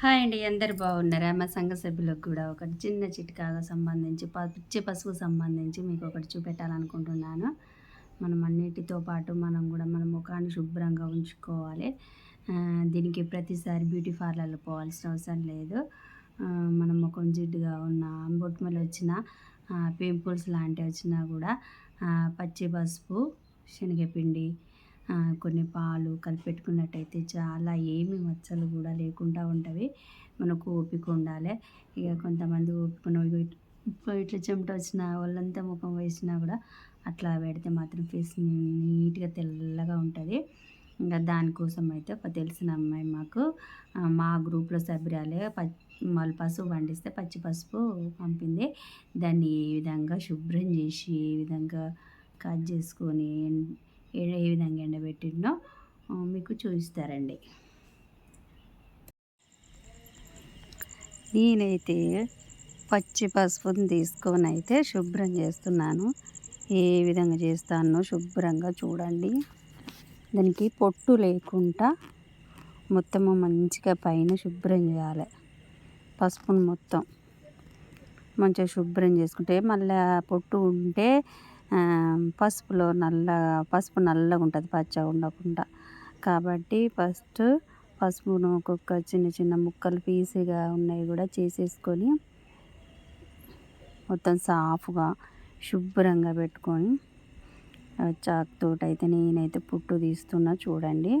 Hi అండి అందరు బాగున్నారా? మా సంఘ సభ్యులకు కూడా ఒకటి చిన్న చిట్కాగా సంబంధించి పిచ్చి పసుపు సంబంధించి మీకు ఒకటి చూపెట్టాలనుకుంటున్నాను. మనం అన్నిటితో పాటు మనం కూడా మన ముఖాన్ని శుభ్రంగా ఉంచుకోవాలి. దీనికి ప్రతిసారి బ్యూటీ పార్లర్లో పోవాల్సిన అవసరం లేదు. మన ముఖం జిడ్డుగా ఉన్న బొట్టుమలు వచ్చిన పింపుల్స్ లాంటివి వచ్చినా కూడా పచ్చి పసుపు శనగపిండి కొన్ని పాలు కలిపెట్టుకున్నట్టయితే చాలా ఏమి మచ్చలు కూడా లేకుండా ఉంటవి. మనకు ఓపిక ఉండాలి. ఇక కొంతమంది ఓపిక ఇప్పుడు ఇట్లా చెమట వచ్చిన వాళ్ళంతా ముఖం వేసినా కూడా అట్లా పెడితే మాత్రం ఫేస్ నీట్గా తెల్లగా ఉంటుంది. ఇంకా దానికోసం అయితే ఒక తెలిసిన అమ్మాయి మాకు మా గ్రూప్లో సభ్యురాలే ప పసుపు పండిస్తే పచ్చి పసుపు పంపింది. దాన్ని ఏ విధంగా శుభ్రం చేసి ఏ విధంగా కట్ చేసుకొని ఏ విధంగా ఎండబెట్టిండో మీకు చూపిస్తారండి. నేనైతే పచ్చి పసుపుని తీసుకొని అయితే శుభ్రం చేస్తున్నాను. ఏ విధంగా చేస్తానో శుభ్రంగా చూడండి. దానికి పొట్టు లేకుండా మొత్తము మంచిగా పైన శుభ్రం చేయాలి. పసుపును మొత్తం మంచిగా శుభ్రం చేసుకుంటే మళ్ళీ పొట్టు ఉంటే పసుపులో నల్ల పసుపు నల్లగా ఉంటుంది పచ్చగా ఉండకుండా. కాబట్టి ఫస్ట్ పసుపును ఒక్కొక్క చిన్న చిన్న ముక్కలు పీసుగా ఉన్నాయి కూడా చేసేసుకొని మొత్తం సాఫ్గా శుభ్రంగా పెట్టుకొని ఆ, అయితే నేనైతే పుట్టు తీస్తున్నా చూడండి.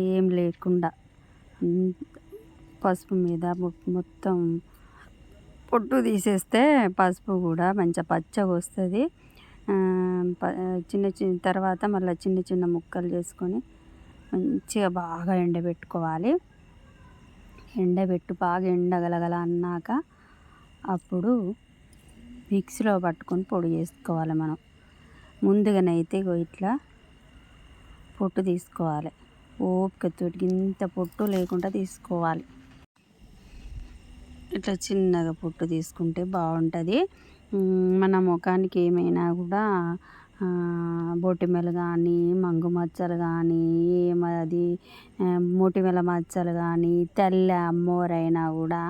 ఏం లేకుండా పసుపు మీద మొత్తం పొట్టు తీసేస్తే పసుపు కూడా మంచిగా పచ్చగా వస్తుంది. ప- చిన్న చిన్న తర్వాత మళ్ళీ చిన్న చిన్న ముక్కలు చేసుకొని మంచిగా బాగా ఎండబెట్టుకోవాలి. ఎండబెట్టు బాగా ఎండగలగల అన్నాక అప్పుడు మిక్సీలో పట్టుకొని పొడి చేసుకోవాలి మనం. ముందుగానైతే ఇగో ఇట్లా పొట్టు తీసుకోవాలి. ఓపికతోటి ఇంత పొట్టు లేకుండా తీసుకోవాలి. ఇట్లా చిన్నగా పొట్టు తీసుకుంటే బాగుంటుంది. మన ముఖానికి ఏమైనా కూడా ఆ, బొటిమెలు కానీ మంగు మచ్చలు కానీ ఏమది మొటిమెల మొటిమల మచ్చలు కానీ తెల్ల అమ్మోరైనా కూడా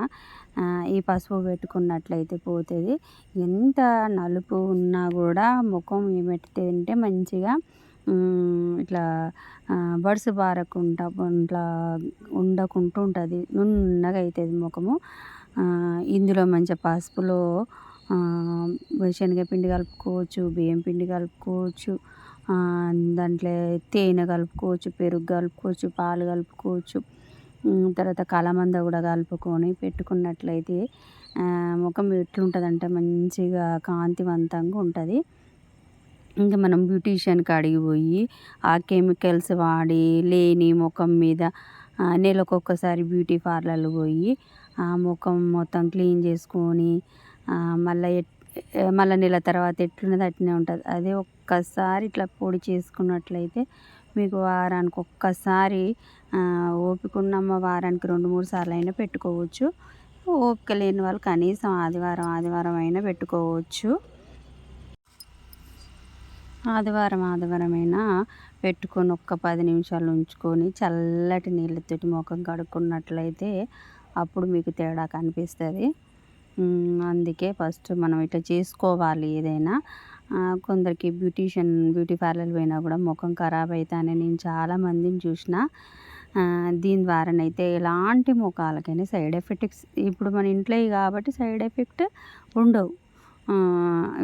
ఈ పసుపు పెట్టుకున్నట్లయితే పోతుంది. ఎంత నలుపు ఉన్నా కూడా ముఖం ఏమెట్టింటే మంచిగా ఇట్లా బడుసు బారకుండా ఇట్లా ఉండకుండా ఉంటుంది. నున్నగా అవుతుంది ముఖము. ఇందులో మంచిగా పసుపులో శనగపిండి కలుపుకోవచ్చు బియ్యం పిండి కలుపుకోవచ్చు దాంట్లో తేనె కలుపుకోవచ్చు పెరుగు కలుపుకోవచ్చు పాలు కలుపుకోవచ్చు. తర్వాత కలమంద కూడా కలుపుకొని పెట్టుకున్నట్లయితే ముఖం ఎట్లుంటుందంటే మంచిగా కాంతివంతంగా ఉంటుంది. ఇంకా మనం బ్యూటీషియన్ కాడికి పోయి ఆ కెమికల్స్ వాడి లేని ముఖం మీద ఆ, నెలకొకసారి బ్యూటీ పార్లర్లు పోయి ముఖం మొత్తం క్లీన్ చేసుకొని మళ్ళీ ఎట్ మళ్ళీ నెల తర్వాత ఎట్లున్నది అట్లనే ఉంటుంది. అదే ఒక్కసారి ఇట్లా పొడి చేసుకున్నట్లయితే మీకు వారానికి ఒక్కసారి ఓపికన్నమ్మ వారానికి రెండు మూడు సార్లు అయినా పెట్టుకోవచ్చు. ఓపిక లేని వాళ్ళు కనీసం ఆదివారం ఆదివారం అయినా పెట్టుకోవచ్చు. ఆదివారం ఆదివారం అయినా పెట్టుకొని ఒక్క పది నిమిషాలు ఉంచుకొని చల్లటి నీళ్ళతోటి ముఖం కడుక్కున్నట్లయితే అప్పుడు మీకు తేడా కనిపిస్తుంది. అందుకే ఫస్ట్ మనం ఇట్లా చేసుకోవాలి ఏదైనా. కొందరికి బ్యూటీషియన్ బ్యూటీ పార్లర్ పోయినా కూడా ముఖం ఖరాబ్ అవుతానే నేను చాలా మందిని చూసిన. దీని ద్వారానైతే ఎలాంటి ముఖాలకైనా సైడ్ ఎఫెక్ట్స్ ఇప్పుడు మన ఇంట్లో కాబట్టి సైడ్ ఎఫెక్ట్ ఉండవు.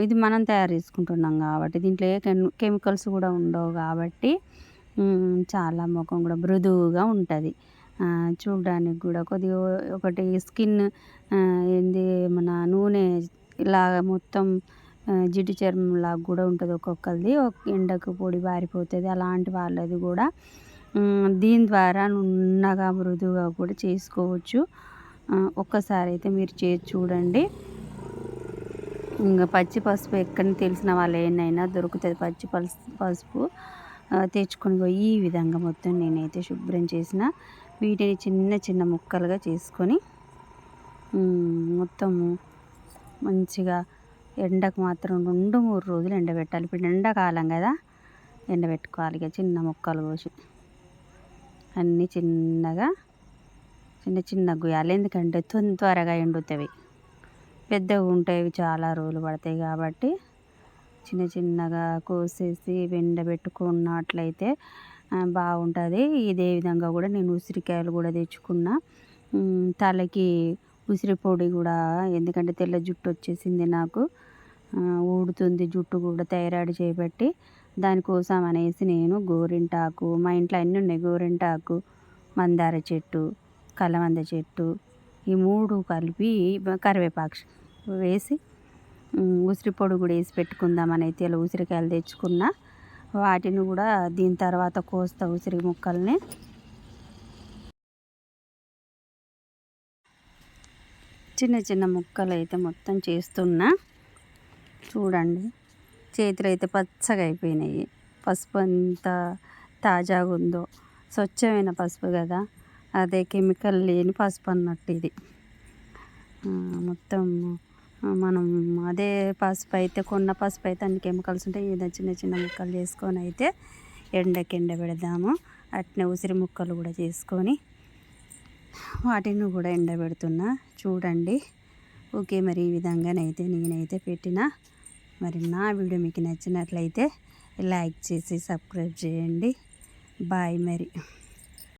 ఇది మనం తయారు చేసుకుంటున్నాం కాబట్టి దీంట్లో ఏ కెమికల్స్ కూడా ఉండవు కాబట్టి చాలా ముఖం కూడా మృదువుగా ఉంటుంది. చూడడానికి కూడా కొద్దిగా ఒకటి స్కిన్ ఏంది మన నూనె ఇలా మొత్తం జిడ్డు చర్మం లాగా కూడా ఉంటుంది ఒక్కొక్కరిది. ఎండకు పొడి బారిపోతుంది అలాంటి వాళ్ళది కూడా దీని ద్వారా నున్నగా మృదువుగా కూడా చేసుకోవచ్చు. ఒక్కసారి అయితే మీరు చేసి చూడండి. ఇంకా పచ్చి పసుపు ఎక్కడ తెలిసిన వాళ్ళు ఏమైనా దొరుకుతుంది పచ్చి పసుపు పసుపు తెచ్చుకొని పోయి ఈ విధంగా మొత్తం నేనైతే శుభ్రం చేసిన వీటిని చిన్న చిన్న ముక్కలుగా చేసుకొని మొత్తము మంచిగా ఎండకు మాత్రం రెండు మూడు రోజులు ఎండబెట్టాలి. ఇప్పుడు ఎండాకాలం కదా ఎండబెట్టుకోవాలి ఇక చిన్న ముక్కలు కోసి. అన్నీ చిన్నగా చిన్న చిన్న గుయ్యాలి. ఎందుకంటే తొంద త్వరగా ఎండుతాయి. పెద్దగా ఉంటాయి చాలా రోజులు పడతాయి కాబట్టి చిన్న చిన్నగా కోసేసి ఎండబెట్టుకున్నట్లయితే బాగుంటుంది. ఇదే విధంగా కూడా నేను ఉసిరికాయలు కూడా తెచ్చుకున్న. తలకి ఉసిరి పొడి కూడా ఎందుకంటే తెల్ల జుట్టు వచ్చేసింది నాకు. ఊడుతుంది జుట్టు కూడా థైరాయిడ్ చేపెట్టి. దానికోసం అనేసి నేను గోరింటాకు మా ఇంట్లో అన్నీ ఉన్నాయి. గోరింటాకు మందార చెట్టు కలవంద చెట్టు ఈ మూడు కలిపి కరివేపాకు వేసి ఉసిరి పొడి కూడా వేసి పెట్టుకుందామని అయితే ఇలా ఉసిరికాయలు తెచ్చుకున్నా. వాటిని కూడా దీని తర్వాత కోస్తా ఉసిరి ముక్కల్ని. చిన్న చిన్న ముక్కలు అయితే మొత్తం చేస్తున్నా. చూడండి. చేతులు అయితే పచ్చగా అయిపోయినాయి. పసుపు ఎంత తాజాగా ఉందో. స్వచ్ఛమైన పసుపు కదా. అదే కెమికల్ లేని పసుపు అన్నట్టు ఇది. మొత్తం మనం అదే పసుపు అయితే కొన్న పసుపు అయితే అన్ని కెమికల్స్ ఉంటాయి. ఏదో చిన్న చిన్న ముక్కలు చేసుకొని అయితే ఎండకి ఎండ పెడదాము. అట్నే ఉసిరి ముక్కలు కూడా చేసుకొని వాటిని కూడా ఎండబెడుతున్నా చూడండి. ఓకే మరి ఈ విధంగానైతే నేనైతే పెట్టిన. మరి నా వీడియో మీకు నచ్చినట్లయితే లైక్ చేసి సబ్స్క్రైబ్ చేయండి. బాయ్ మరి.